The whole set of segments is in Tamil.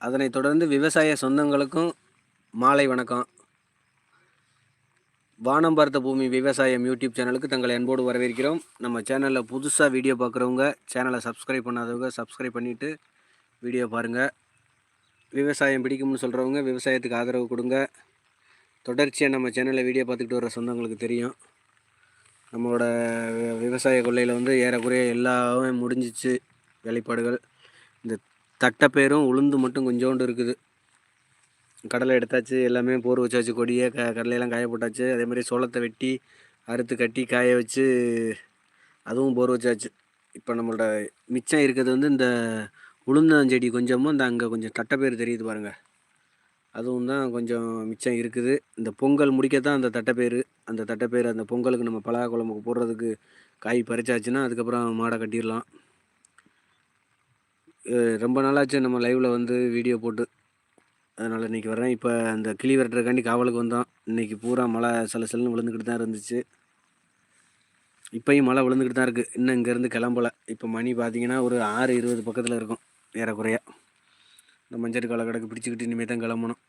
அதனைத் தொடர்ந்து விவசாய சொந்தங்களுக்கும் மாலை வணக்கம். வானம் பார்த்த பூமி விவசாயம் யூடியூப் சேனலுக்கு தங்களை அன்போடு வரவேற்கிறோம். நம்ம சேனலில் புதுசாக வீடியோ பார்க்குறவங்க சேனலை சப்ஸ்கிரைப் பண்ணாதவங்க சப்ஸ்கிரைப் பண்ணிவிட்டு வீடியோ பாருங்கள் விவசாயம் பிடிக்கும்னு சொல்கிறவங்க விவசாயத்துக்கு ஆதரவு கொடுங்க. தொடர்ச்சியாக நம்ம சேனலில் வீடியோ பார்த்துக்கிட்டு வர சொந்தங்களுக்கு தெரியும். நம்மளோட விவசாய கொள்ளையில் வந்து ஏறக்குறைய எல்லாமே முடிஞ்சிச்சு. வேலைப்பாடுகள். தட்டைப்பேரும் உளுந்து மட்டும் கொஞ்சோண்டு இருக்குது. கடலை எடுத்தாச்சு எல்லாமே போர் வச்சாச்சு கொடியை க கடலையெல்லாம் காய போட்டாச்சு. அதே மாதிரி சோளத்தை வெட்டி அறுத்து கட்டி காய வச்சு அதுவும் போர் வச்சாச்சு. இப்போ நம்மளோட மிச்சம் இருக்கிறது வந்து இந்த உளுந்தஞ்செடி கொஞ்சமும் இந்த அங்கே கொஞ்சம் தட்டைப்பேர் தெரியுது பாருங்கள் அதுவும் தான் கொஞ்சம் மிச்சம் இருக்குது. இந்த பொங்கல் முடிக்கத்தான் அந்த தட்டைப்பயிறு அந்த தட்டைப்பயிறு அந்த பொங்கலுக்கு நம்ம பலா குழம்புக்கு போடுறதுக்கு காய் பறிச்சாச்சுன்னா அதுக்கப்புறம் மாடை கட்டிடலாம். ரொம்ப நாளாச்சு நம்ம லைவில் வந்து வீடியோ போட்டு. அதனால் இன்றைக்கி வரேன் இப்போ அந்த கிளி விரட்டுறக்காண்டி காவலுக்கு வந்தோம். இன்றைக்கி பூரா மழை சில சிலன்னு விழுந்துக்கிட்டு தான் இருந்துச்சு. இப்போயும் மழை விழுந்துக்கிட்டு தான் இருக்குது இன்னும் இங்கேருந்து கிளம்பல. இப்போ மணி பார்த்திங்கன்னா ஒரு ஆறு இருபது பக்கத்தில் இருக்கும். ஏறக்குறைய. இந்த மஞ்சள் கால கடைக்கு பிடிச்சிக்கிட்டு இனிமேல் தான் கிளம்பணும்.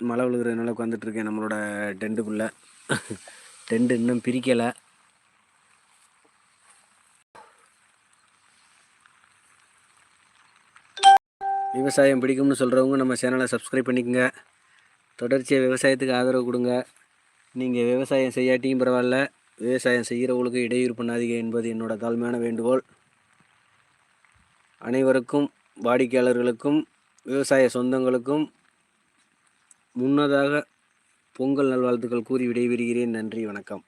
மழை விழுகிறதுனால உட்காந்துட்ருக்கேன் நம்மளோட டென்ட்டுக்குள்ளே டென்ட் இன்னும் பிரிக்கலை. விவசாயம் பிடிக்கும்னு சொல்கிறவங்க நம்ம சேனலை சப்ஸ்கிரைப் பண்ணிக்கங்க. தொடர்ச்சியாக விவசாயத்துக்கு ஆதரவு கொடுங்க. நீங்கள் விவசாயம் செய்யாட்டியும் பரவாயில்ல. விவசாயம் செய்கிறவங்களுக்கு இடையூறு பண்ணாதீங்க என்பது என்னோட தாழ்மையான வேண்டுகோள். அனைவருக்கும் வாடிக்கையாளர்களுக்கும் விவசாய சொந்தங்களுக்கும் முன்னதாக பொங்கல் நல்வாழ்த்துக்கள் கூறி விடைபெறுகிறேன். நன்றி வணக்கம்.